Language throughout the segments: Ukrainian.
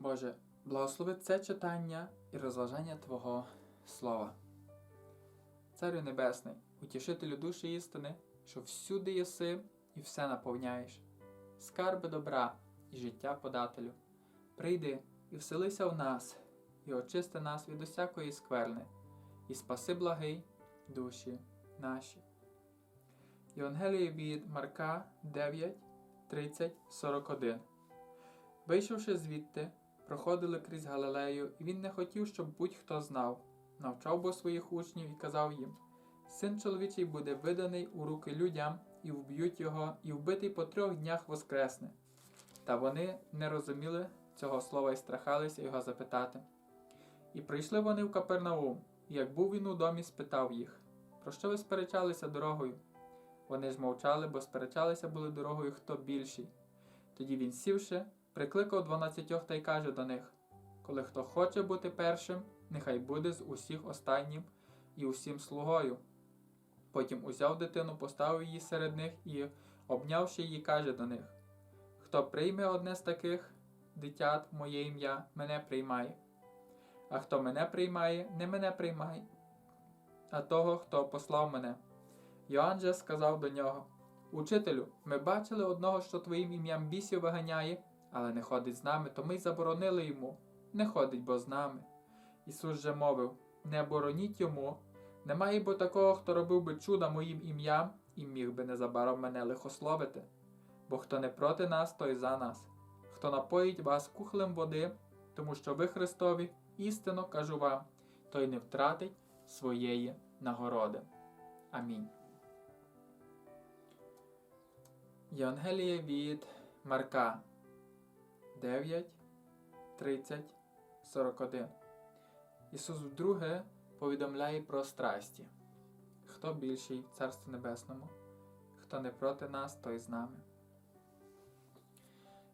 Боже, благослови це читання і розважання Твого Слова. Царю Небесний, утішителю душі істини, що всюди єси і все наповняєш, скарби добра і життя подателю. Прийди і вселися в нас, і очисти нас від усякої скверни, і спаси благий душі наші. Євангеліє від Марка 9, 30, 41. Вийшовши звідти, проходили крізь Галилею, і він не хотів, щоб будь-хто знав, навчав бо своїх учнів і казав їм: Син чоловічий буде виданий у руки людям, і вб'ють його, і вбитий по трьох днях воскресне. Та вони не розуміли цього слова і страхалися його запитати. І прийшли вони в Капернаум, і як був він у домі, спитав їх: Про що ви сперечалися дорогою? Вони ж мовчали, бо сперечалися були дорогою хто більший. Тоді він сівши, прикликав дванадцятьох та й каже до них: Коли хто хоче бути першим, нехай буде з усіх останнім і усім слугою. Потім узяв дитину, поставив її серед них і, обнявши її, каже до них: Хто прийме одне з таких дитят моє ім'я, мене приймає. А хто мене приймає, не мене приймає, а того, хто послав мене. Йоанн же сказав до нього: Учителю, ми бачили одного, що твоїм ім'ям бісів виганяє, але не ходить з нами, то ми й заборонили йому. Не ходить бо з нами. Ісус же мовив: Не бороніть йому, немає бо такого, хто робив би чуда моїм ім'ям і міг би незабаром мене лихословити. Бо хто не проти нас, той за нас. Хто напоїть вас кухлем води, тому що ви Христові, істинно кажу вам, той не втратить своєї нагороди. Амінь. Євангеліє від Марка 9, 30, 41. Ісус вдруге повідомляє про страсті. Хто більший в Царстві Небесному, хто не проти нас, той з нами.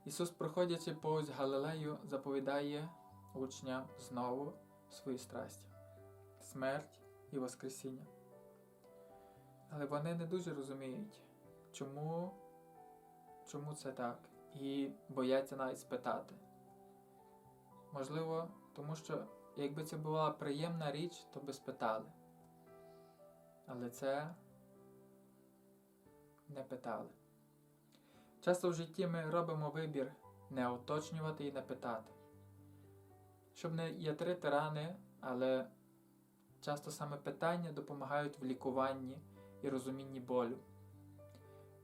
Ісус, проходячи повз Галилею, заповідає учням знову свої страсті, смерть і Воскресіння. Але вони не дуже розуміють, чому чому це так, і бояться навіть спитати. Можливо, тому що якби це була приємна річ, то би спитали. Але це не питали. Часто в житті ми робимо вибір не уточнювати і не питати, щоб не ятрити рани, але часто саме питання допомагають в лікуванні і розумінні болю.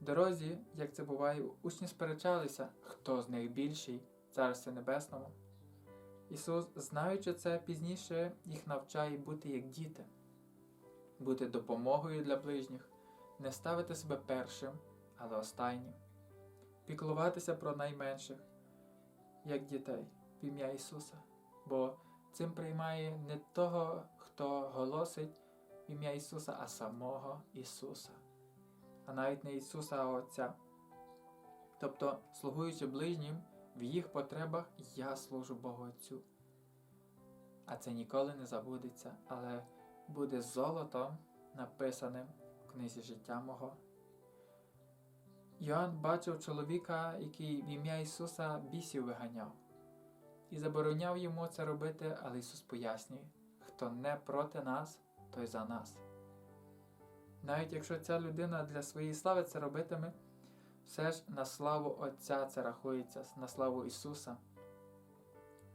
Дорозі, як це буває, учні сперечалися, хто з них більший Царстві Небесному. Ісус, знаючи це, пізніше їх навчає бути як діти, бути допомогою для ближніх, не ставити себе першим, але останнім, піклуватися про найменших, як дітей, в ім'я Ісуса, бо цим приймає не того, хто голосить в ім'я Ісуса, а самого Ісуса а навіть не Ісуса, а Отця. Тобто, слугуючи ближнім, в їх потребах я служу Богу Отцю. А це ніколи не забудеться, але буде золотом написаним в книзі життя мого. Йоанн бачив чоловіка, який в ім'я Ісуса бісів виганяв, і забороняв йому це робити, але Ісус пояснює, хто не проти нас, той за нас. Навіть якщо ця людина для своєї слави це робитиме, все ж на славу Отця це рахується, на славу Ісуса.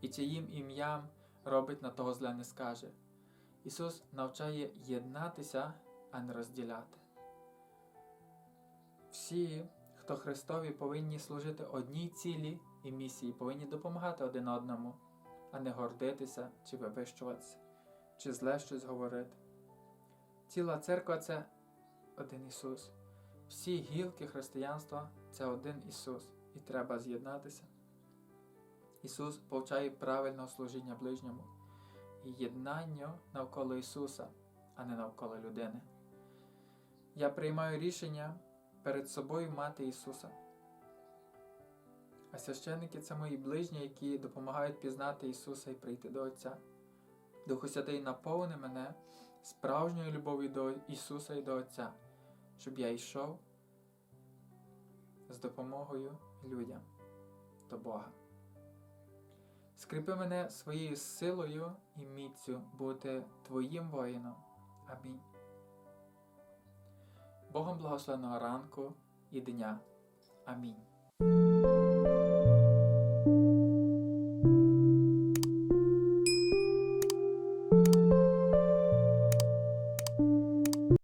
І чиїм ім'ям робить на того зле не скаже. Ісус навчає єднатися, а не розділяти. Всі, хто Христові, повинні служити одній цілі і місії, повинні допомагати один одному, а не гордитися чи вивищуватися, чи зле щось говорити. Ціла церква це один Ісус. Всі гілки християнства це один Ісус, і треба з'єднатися. Ісус повчає правильного служіння ближньому і єднання навколо Ісуса, а не навколо людини. Я приймаю рішення перед собою мати Ісуса. А священники це мої ближні, які допомагають пізнати Ісуса і прийти до Отця. Духу Святий наповни мене справжньою любов'ю до Ісуса і до Отця щоб я йшов з допомогою людям до Бога. Скріпи мене своєю силою і міцю бути Твоїм воїном. Амінь. Богом благословеного ранку і дня. Амінь.